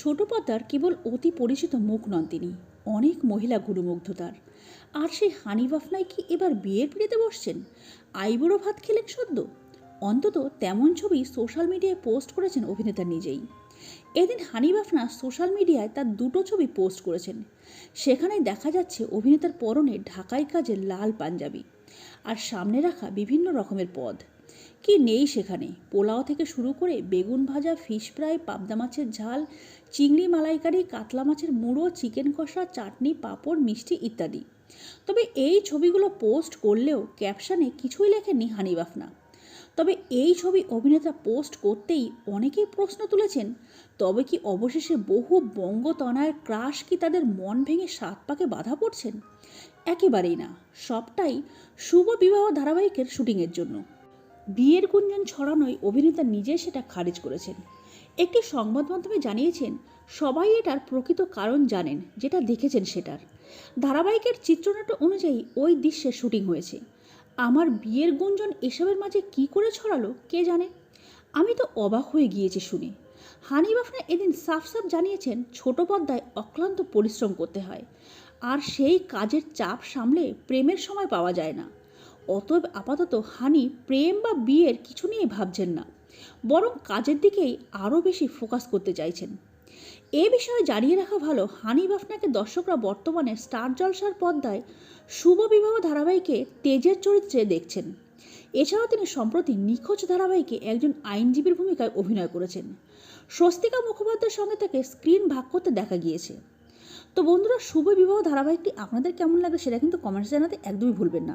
ছোট পদ্মার কেবল অতি পরিচিত মুখ নন তিনি। অনেক মহিলা গুরুমুগ্ধতার। আর সেই হানি বাফনায় কি এবার বিয়ের পিড়িতে বসছেন? আইবুড়ো ভাত খেলেন সদ্য? অন্তত তেমন ছবি সোশ্যাল মিডিয়ায় পোস্ট করেছেন অভিনেতা নিজেই। এদিন হানি বাফনা সোশ্যাল মিডিয়ায় তার দুটো ছবি পোস্ট করেছেন। সেখানে দেখা যাচ্ছে অভিনেতার পরনে ঢাকাই কাজের লাল পাঞ্জাবি। আর সামনে রাখা বিভিন্ন রকমের পদ। কি নেই সেখানে? পোলাও থেকে শুরু করে বেগুন ভাজা ফিশ ফ্রাই পাবদা মাছের ঝাল, চিংড়ি মালাইকারি, কাতলা মাছের মুড়ো চিকেন কষা, চাটনি, পাঁপড়, মিষ্টি ইত্যাদি। তবে এই ছবিগুলো পোস্ট করলেও ক্যাপশনে কিছুই লেখেননি হানি বাফনা তবে এই ছবি অভিনেতা পোস্ট করতেই অনেকেই প্রশ্ন তুলেছেন, তবে কি অবশেষে বহু বঙ্গতনায়ের ক্রাশ কি তাদের মন ভেঙে সাত পাকে বাধা পড়ছেন? একেবারেই না। সবটাই শুভ বিবাহ ধারাবাহিকের শুটিংয়ের জন্য। বিয়ের গুঞ্জন ছড়ানোয় অভিনেতা নিজে সেটা খারিজ করেছেন। একটি সংবাদ মাধ্যমে জানিয়েছেন, সবাই এটার প্রকৃত কারণ জানেন, যেটা দেখেছেন সেটার। ধারাবাহিকের চিত্রনাট্য অনুযায়ী ওই দৃশ্যে শুটিং হয়েছে। আমার বিয়ের গুঞ্জন এসবের মাঝে কি করে ছড়ালো, কে জানে? আমি তো অবাক হয়ে গিয়েছি শুনে। হানি বাফনা এদিন সাফ সাফ জানিয়েছেন, ছোট পর্দায় অক্লান্ত পরিশ্রম করতে হয়। আর সেই কাজের চাপ সামলে প্রেমের সময় পাওয়া যায় না। অতএব আপাতত হানি প্রেম বা বিয়ের কিছু নিয়ে ভাবছেন না, বরং কাজের দিকেই আরও বেশি ফোকাস করতে চাইছেন। এ বিষয়ে জানিয়ে রাখা ভালো, হানি বাফনাকে দর্শকরা বর্তমানে স্টার জলসার পর্দায় শুভ বিবাহ ধারাবাহিকে তেজের চরিত্রে দেখছেন। এছাড়াও তিনি সম্প্রতি নিখোঁজ ধারাবাহিকে একজন আইনজীবীর ভূমিকায় অভিনয় করেছেন। স্বস্তিকা মুখোপাধ্যায়ের সঙ্গে তাকে স্ক্রিন ভাগ করতে দেখা গিয়েছে। তো বন্ধুরা, শুভ বিবাহ ধারাবাহিকটি আপনাদের কেমন লাগে সেটা কিন্তু কমেন্টস জানাতে একদমই ভুলবেন না।